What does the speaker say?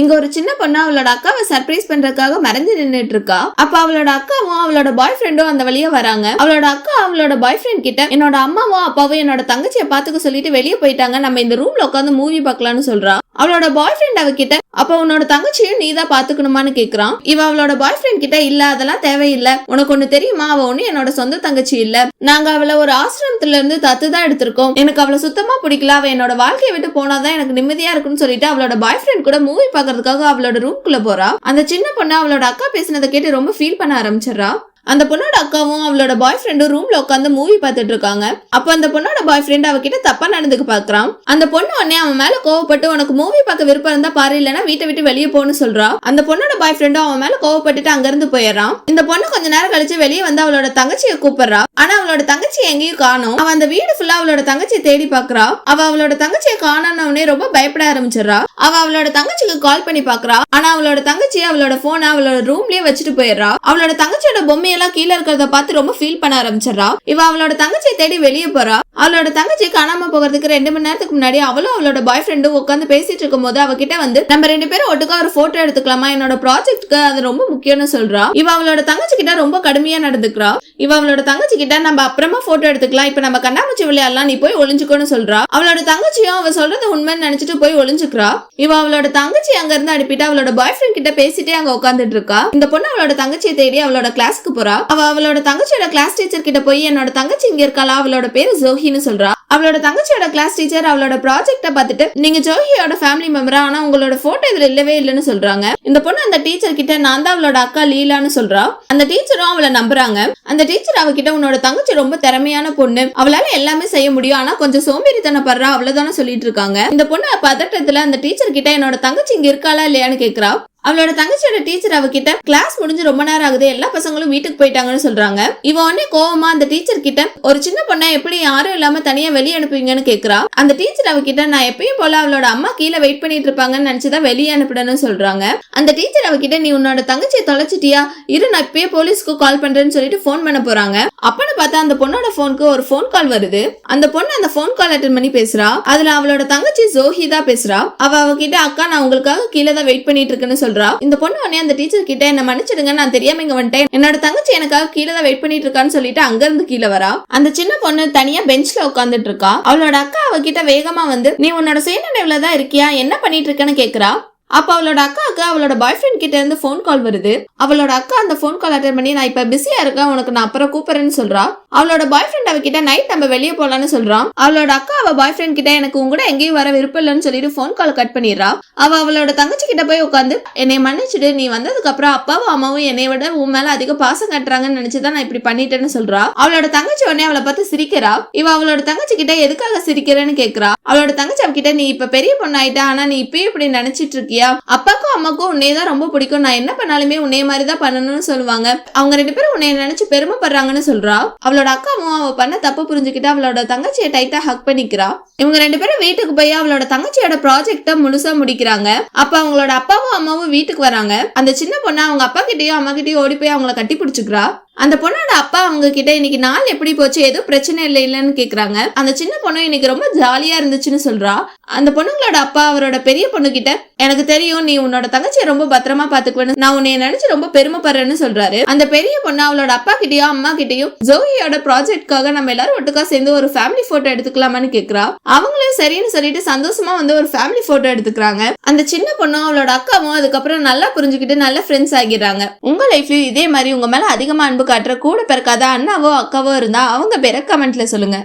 இங்க ஒரு சின்ன பொண்ணு அவளோட அக்காவை சர்ப்ரைஸ் பண்றதுக்காக மறைஞ்சு நின்னுட்டு இருக்கா அப்ப அவளோட அக்காவும் அவளோட பாய் ஃப்ரெண்டும் அந்த வழியா வராங்க. அவளோட அக்கா அவளோட பாய் ஃப்ரெண்ட் கிட்ட என்னோட அம்மாவும் அப்பாவும் என்னோட தங்கச்சியை பாத்துக்க சொல்லிட்டு வெளியே போயிட்டாங்க. நம்ம இந்த ரூம்ல உட்காந்து மூவி பார்க்கலாம்னு சொல்றா. அவளோட பாய் ஃப்ரெண்ட் அவகிட்ட அப்ப உன்னோட தங்கச்சியும் நீ தான் பாத்துக்கணுமான்னு கேக்குறான். இவ அவளோட பாய் ஃப்ரெண்ட் கிட்ட இல்ல அதெல்லாம் தேவையில்லை. உனக்கு ஒண்ணு தெரியுமா? அவ ஒண்ணு என்னோட சொந்த தங்கச்சி இல்ல. நாங்க அவளை ஒரு ஆசிரமத்துல இருந்து தத்து தான் எடுத்திருக்கோம். எனக்கு அவளை சுத்தமா பிடிக்கல. அவ என்னோட வாழ்க்கையை விட்டு போனாதான் எனக்கு நிம்மதியா இருக்குன்னு சொல்லிட்டு அவளோட பாய் ஃப்ரெண்ட் கூட மூவி பாக்குறதுக்காக அவளோட ரூம்குள்ள போறா. அந்த சின்ன பொண்ணு அவளோட அக்கா பேசினதை கேட்டு ரொம்ப ஃபீல் பண்ண ஆரம்பிச்சிடறா. அந்த பொண்ணோட அக்காவும் அவளோட பாய் ஃப்ரெண்டும் ரூம்ல உட்காந்து மூவி பார்த்துட்டு இருக்காங்க அப்ப அந்த பொண்ணோட பாய் ஃப்ரெண்ட் அவகிட்ட தப்பா நடந்துக்க பாக்குறான் அந்த பொண்ணு உடனே அவன் மேல கோவப்பட்டு உனக்கு மூவி பார்க்க விருப்பம் இருந்தா பாரு இல்லைன்னா வீட்டை விட்டு வெளியே போன்னு சொல்றா. அந்த பொண்ணோட பாய் ஃப்ரெண்டும் அவன் மேல கோவப்பட்டுட்டு அங்க இருந்து போயிடுறான். இந்த பொண்ணு கொஞ்ச நேரம் கழிச்சு வெளியே வந்து அவளோட தங்கச்சியை கூப்பிடுறா. ஆனா அவளோட தங்கச்சி எங்கேயும் காணும். அவன் அந்த வீடு ஃபுல்லா அவளோட தங்கச்சியை தேடி பாக்குறா அவ அவளோட தங்கச்சியை காணோம்னு உடனே ரொம்ப பயப்பட ஆரம்பிச்சிடறா. அவ அவளோட தங்கச்சிக்கு கால் பண்ணி பாக்குறா ஆனா அவளோட தங்கச்சி அவளோட போனை அவளோட ரூம்லயே வச்சுட்டு போயிடுறா. அவளோட தங்கச்சியோட எல்லாம் கீழே இருக்கிறத பார்த்து ரொம்ப ஃபீல் பண்ண ஆரம்பிச்சிடறா. இவ அவளோட தங்கச்சியை தேடி வெளியே போறா. அவளோட தங்கச்சி காணாம போகிறதுக்கு ரெண்டு மணி நேரத்துக்கு முன்னாடி அவளும் அவளோட பாய் ஃப்ரெண்டும் உட்காந்து பேசிட்டு இருக்கும்போது அவகிட்ட வந்து நம்ம ரெண்டு பேரும் ஒட்டுக்கா ஒரு போட்டோ எடுத்துக்கலாமா? என்னோட ப்ராஜெக்ட்க்கு அது ரொம்ப முக்கியம்னு சொல்றா. இவ அவளோட தங்கச்சி கிட்ட ரொம்ப கடுமையா நடந்துக்கிறா. இவ அவளோட தங்கச்சி கிட்ட நம்ம அப்புறமா போட்டோ எடுத்துக்கலாம். இப்ப நம்ம கண்ணாமூச்சி விளையாடலாம். நீ போய் ஒளிஞ்சுக்கோன்னு சொல்றா. அவளோட தங்கச்சியும் அவ சொல்றது உண்மைன்னு நினைச்சிட்டு போய் ஒளிஞ்சுக்கிறா. இவ அவளோட தங்கச்சி அங்க இருந்து அனுப்பிட்டு அவளோட பாய் ஃப்ரெண்ட் கிட்ட பேசிட்டே அங்க உட்காந்துட்டு இருக்கா. இந்த பொண்ணு அவளோட தங்கச்சியை தேடி அவளோட கிளாஸ்க்கு போறா. அவ அவளோட தங்கச்சியோட கிளாஸ் டீச்சர் கிட்ட போய் என்னோட தங்கச்சி இங்க இருக்காளா? அவளோட பேரு ஜோஹி ஜோஹின்னு சொல்றா. அவளோட தங்கச்சியோட கிளாஸ் டீச்சர் அவளோட ப்ராஜெக்ட பார்த்துட்டு நீங்க ஜோஹியோட ஃபேமிலி மெம்பரா ஆனா உங்களோட போட்டோ இதுல இல்லவே இல்லைன்னு சொல்றாங்க. இந்த பொண்ணு அந்த டீச்சர் கிட்ட நான் தான் அவளோட அக்கா லீலான்னு சொல்றா. அந்த டீச்சரும் அவளை நம்புறாங்க. அந்த டீச்சர் அவகிட்ட உன்னோட தங்கச்சி ரொம்ப திறமையான பொண்ணு. அவளால எல்லாமே செய்ய முடியும். ஆனா கொஞ்சம் சோம்பேறித்தனப்படுறா. அவ்வளவுதானே சொல்லிட்டு இருக்காங்க. இந்த பொண்ணு பதட்டத்துல அந்த டீச்சர் கிட்ட என்னோட தங்கச்சி இங்க இருக்காளா இல்லையான்னு கேக்குறா. அவளோட தங்கச்சியோட டீச்சர் அவகிட்ட கிளாஸ் முடிஞ்சு ரொம்ப நேரம் ஆகுது எல்லா பசங்களும் வீட்டுக்கு போயிட்டாங்கன்னு சொல்றாங்க. இவ உடனே கோவமா அந்த டீச்சர் கிட்ட ஒரு சின்ன பொண்ணை எப்படி யாரும் இல்லாம தனியா வெளியே அனுப்புவீங்கன்னு கேக்குறா? அந்த டீச்சர் அவகிட்ட நான் எப்பயும் போல அவளோட அம்மா கீழே வெயிட் பண்ணிட்டு இருப்பாங்கன்னு நினைச்சுதான் வெளியே அனுப்பிடணும்னு சொல்றாங்க. அந்த டீச்சர் அவகிட்ட நீ உன்னோட தங்கச்சியை தொலைச்சிட்டியா? இரு நான் இப்பயே போலீஸ்க்கு கால் பண்றேன்னு சொல்லிட்டு போன் பண்ண போறாங்க. அப்பன்னு பார்த்தா அந்த பொண்ணோட போனுக்கு ஒரு போன் கால் வருது. அந்த பொண்ணு அந்த போன் கால் அட்டன் பண்ணி பேசுறா. அதுல அவளோட தங்கச்சி ஜோஹி தான் பேசுறா. அவ அவகிட்ட அக்கா நான் உங்களுக்காக கீழே தான் வெயிட் பண்ணிட்டு இருக்கேன்னு சொல்றா? இந்த பொண்ணு உடனே அந்த டீச்சர் கிட்ட என்ன மன்னிச்சிடுங்க நான் தெரியாம இங்க வந்துட்டேன். என்னோட தங்கச்சி எனக்காக கீழே தான் வெயிட் பண்ணிட்டு இருக்கான்னு சொல்லிட்டு அங்க இருந்து கீழே வரா. அந்த சின்ன பொண்ணு தனியா பெஞ்ச்ல உட்காந்துட்டு இருக்கா. அவளோட அக்கா அவகிட்ட வேகமா வந்து நீ உன்னோட சுயநினைவுல தான் இருக்கியா? என்ன பண்ணிட்டு இருக்கன்னு கேக்குறா. அப்ப அவளோட அக்காவுக்கு அவளோட பாய் ஃப்ரெண்ட் கிட்ட இருந்து ஃபோன் கால் வருது. அவளோட அக்கா அந்த ஃபோன் கால் அட்டன் பண்ணி நான் இப்ப பிஸியா இருக்கேன் உனக்கு நான் அப்புறம் கூப்பிடுறேன்னு சொல்றா. அவளோட பாய் ஃப்ரெண்ட் அவகிட்ட நைட் நம்ம வெளியே போலான்னு சொல்றான். அவளோட அக்கா அவ பாய் ஃப்ரெண்ட் கிட்ட எனக்கு உங்க கூட எங்கேயும் வர விருப்பம் இல்லைன்னு சொல்லிட்டு ஃபோன் கால் கட் பண்ணிடுறா. அவ அவளோட தங்கச்சி கிட்ட போய் உட்காந்து என்னை மன்னிச்சிடு நீ வந்ததுக்கு அப்புறம் அப்பாவும் அம்மாவும் என்னை விட உன் மேல அதிக பாசம் கட்டுறாங்கன்னு நினைச்சுதான் நான் இப்படி பண்ணிட்டேன்னு சொல்றா. அவளோட தங்கச்சி உடனே அவளை பார்த்து சிரிக்கிறா. இவ அவளோட தங்கச்சி கிட்ட எதுக்காக சிரிக்கிறேன்னு கேக்குறா? அவளோட தங்கச்சி அவகிட்ட நீ இப்ப பெரிய பொண்ணாயிட்ட ஆனா நீ இப்பயும் இப்படி நினைச்சிட்டு இருக்கியா? அப்பாக்கும் அம்மாக்கும் உன்னை தான் ரொம்ப பிடிக்கும். நான் என்ன பண்ணாலுமே உன்னைய மாதிரி தான் பண்ணணும்னு சொல்லுவாங்க. அவங்க ரெண்டு பேரும் உன்னை நினைச்சு பெருமைப்படுறாங்கன்னு சொல்றா. அவளோட அக்காவும் அவ பண்ண தப்பு புரிஞ்சுக்கிட்டு அவளோட தங்கச்சியை டைட்டா ஹக் பண்ணிக்கிறா. இவங்க ரெண்டு பேரும் வீட்டுக்கு போய் அவளோட தங்கச்சியோட ப்ராஜெக்ட முழுசா முடிக்கிறாங்க. அப்ப அவங்களோட அப்பாவும் அம்மாவும் வீட்டுக்கு வராங்க. அந்த சின்ன பொண்ணு அவங்க அப்பா கிட்டயும் அம்மா கிட்டயும் ஓடி போய் அவங்கள கட்டி பிடிச்சிக்கிறா. அந்த பொண்ணோட அப்பா அவங்க கிட்ட இன்னைக்கு நாள் எப்படி போச்சு? எதுவும் பிரச்சனை இல்லை இல்லைன்னு கேக்குறாங்க. அந்த சின்ன பொண்ணு இன்னைக்கு ரொம்ப ஜாலியா இருந்துச்சுன்னு சொல்றா. அந்த பொண்ணுங்களோட அப்பா அவரோட பெரிய பொண்ணு கிட்ட எனக்கு தெரியும் நீ உன்னோட தங்கச்சியை ரொம்ப பத்திரமா பாத்துக்குவேன்னு நான் உன்னை நினைச்சு ரொம்ப பெருமைப்படுறேன்னு சொல்றாரு. அந்த பெரிய பொண்ணு அவளோட அப்பா கிட்டயும் அம்மா கிட்டயும் ஜோஹியோட ப்ராஜெக்ட்காக நம்ம எல்லாரும் ஒட்டுக்கா சேர்ந்து ஒரு ஃபேமிலி போட்டோ எடுத்துக்கலாமான்னு கேக்குறா. அவங்களும் சரின்னு சொல்லிட்டு சந்தோஷமா வந்து ஒரு ஃபேமிலி போட்டோ எடுத்துக்கிறாங்க. அந்த சின்ன பொண்ணும் அவளோட அக்காவும் அதுக்கப்புறம் நல்லா புரிஞ்சுக்கிட்டு நல்ல ஃப்ரெண்ட்ஸ் ஆகிடுறாங்க. உங்க லைஃப்லயும் இதே மாதிரி உங்க மேல அதிகமா அன்பு காட்டுற கூட பிறக்காத அண்ணாவோ அக்காவோ இருந்தா அவங்க பேரை கமெண்ட்ல சொல்லுங்க.